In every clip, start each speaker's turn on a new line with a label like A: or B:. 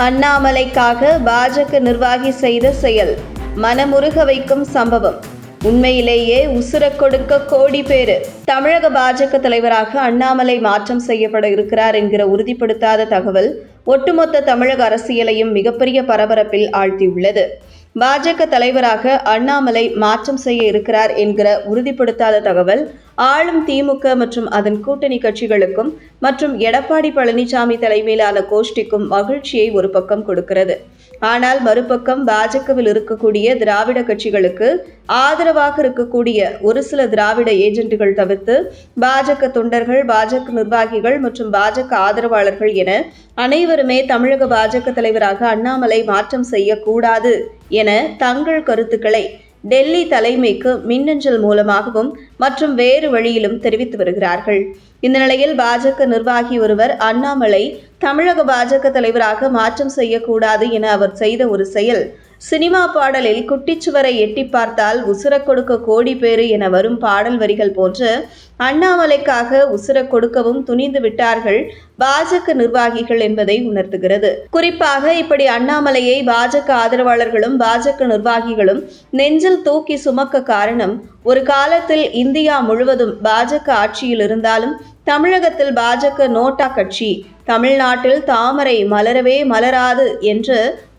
A: அண்ணாமலைக்காக பாஜக நிர்வாகி செய்த செயல் மனமுருக வைக்கும் சம்பவம். உண்மையிலேயே உசுர கொடுக்க கோடி பேரு. தமிழக பாஜக தலைவராக அண்ணாமலை மாற்றம் செய்யப்பட இருக்கிறார் என்கிற உறுதிப்படுத்தாத தகவல் ஒட்டுமொத்த தமிழக அரசியலையும் மிகப்பெரிய பரபரப்பில் ஆழ்த்தியுள்ளது. பாஜக தலைவராக அண்ணாமலை மாற்றம் செய்ய இருக்கிறார் என்கிற உறுதிப்படுத்தாத தகவல் ஆளும் திமுக மற்றும் அதன் கூட்டணி கட்சிகளுக்கும் மற்றும் எடப்பாடி பழனிசாமி தலைமையிலான கோஷ்டிக்கும் மகிழ்ச்சியை ஒரு பக்கம் கொடுக்கிறது. ஆனால் மறுபக்கம் பாஜகவில் இருக்கக்கூடிய திராவிட கட்சிகளுக்கு ஆதரவாக இருக்கக்கூடிய ஒரு சில திராவிட ஏஜென்ட்டுகள் தவிர்த்து பாஜக தொண்டர்கள் பாஜக நிர்வாகிகள் மற்றும் பாஜக ஆதரவாளர்கள் என அனைவருமே தமிழக பாஜக தலைவராக அண்ணாமலை மாற்றம் செய்யக்கூடாது என தங்கள் கருத்துக்களை டெல்லி தலைமைக்கு மின்னஞ்சல் மூலமாகவும் மற்றும் வேறு வழியிலும் தெரிவித்து வருகிறார்கள். இந்த நிலையில் பாஜக நிர்வாகி ஒருவர் அண்ணாமலை தமிழக பாஜக தலைவராக மாற்றம் செய்யக்கூடாது என அவர் செய்த ஒரு செயல். சினிமா பாடலில் குட்டிச்சுவரை எட்டி பார்த்தால் உசுர கொடுக்க கோடி பேரு என வரும் பாடல் வரிகள் போன்று அண்ணாமலைக்காக உசுர கொடுக்கவும் துணிந்து விட்டார்கள் பாஜக நிர்வாகிகள் என்பதை உணர்த்துகிறது. குறிப்பாக இப்படி அண்ணாமலையை பாஜக ஆதரவாளர்களும் பாஜக நிர்வாகிகளும் நெஞ்சில் தூக்கி சுமக்க காரணம் ஒரு காலத்தில் இந்தியா முழுவதும் பாஜக ஆட்சியில் இருந்தாலும் தமிழகத்தில் பாஜக நோட்டா கட்சி. தமிழ்நாட்டில் தாமரை மலரவே மலராது என்று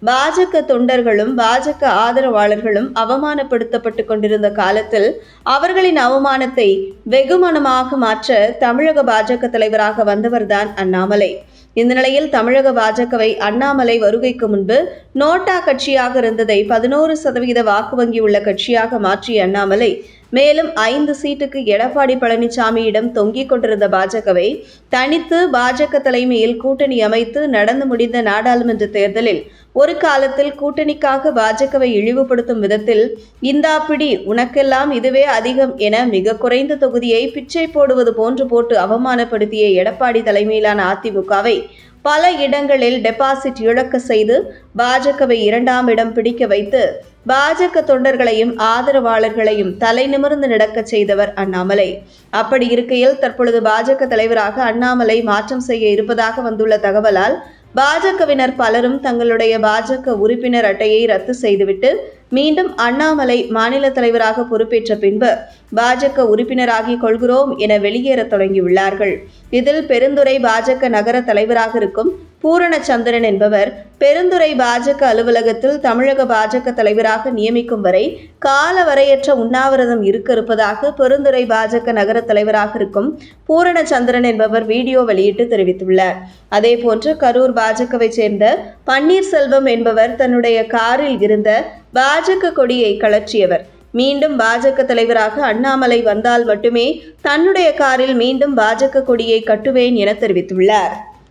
A: பாஜக தொண்டர்களும் பாஜக ஆதரவாளர்களும் அவமானப்படுத்தப்பட்டு கொண்டிருந்த காலத்தில் அவர்களின் அவமானத்தை வெகுமனமாக மாற்ற தமிழக பாஜக தலைவராக வந்தவர்தான் அண்ணாமலை. இந்த நிலையில் தமிழக பாஜகவை அண்ணாமலை வருகைக்கு முன்பு நோட்டா கட்சியாக இருந்ததை பதினோரு சதவீத வாக்கு வங்கி உள்ள கட்சியாக மாற்றிய அண்ணாமலை மேலும் ஐந்து சீட்டுக்கு எடப்பாடி பழனிசாமியிடம் தொங்கிக் கொண்டிருந்த பாஜகவை தனித்து பாஜக தலைமையில் கூட்டணி அமைத்து நடந்து முடிந்த நாடாளுமன்ற தேர்தலில் ஒரு காலத்தில் கூட்டணிக்காக பாஜகவை இழிவுபடுத்தும் விதத்தில் இந்தா பிடி உனக்கெல்லாம் இதுவே அதிகம் என மிக குறைந்த தொகுதியை பிச்சை போடுவது போன்று போட்டு அவமானப்படுத்திய எடப்பாடி தலைமையிலான அதிமுகவை பல இடங்களில் டெபாசிட் இழக்க செய்து பாஜகவை இரண்டாம் இடம் பிடிக்க வைத்து பாஜக தொண்டர்களையும் ஆதரவாளர்களையும் தலை நிமிர்ந்து நடக்க செய்தவர் அண்ணாமலை. அப்படி இருக்கையில் தற்பொழுது பாஜக தலைவராக அண்ணாமலை மாற்றம் செய்ய இருப்பதாக வந்துள்ள தகவலால் பாஜகவினர் பலரும் தங்களுடைய பாஜக உறுப்பினர் அட்டையை ரத்து செய்துவிட்டு மீண்டும் அண்ணாமலை மாநில தலைவராக பொறுப்பேற்ற பின்பு பாஜக உறுப்பினராகி கொள்கிறோம் என வெளியேறத் தொடங்கியுள்ளார்கள். இதில் பெருந்துறை பாஜக நகர தலைவராக இருக்கும் பூரணச்சந்திரன் என்பவர் பெருந்துறை பாஜக அலுவலகத்தில் தமிழக பாஜக தலைவராக நியமிக்கும் வரை கால வரையற்ற உண்ணாவிரதம் இருக்க இருப்பதாக பெருந்துறை பாஜக நகர தலைவராக இருக்கும் பூரணச்சந்திரன் என்பவர் வீடியோ வெளியிட்டு தெரிவித்துள்ளார். அதேபோன்று கரூர் பாஜகவை சேர்ந்த பன்னீர்செல்வம் என்பவர் தன்னுடைய காரில் இருந்த பாஜக கொடியை கழற்றியவர். மீண்டும் பாஜக தலைவராக அண்ணாமலை வந்தால் மட்டுமே தன்னுடைய காரில் மீண்டும் பாஜக கொடியை கட்டுவேன் என தெரிவித்துள்ளார்.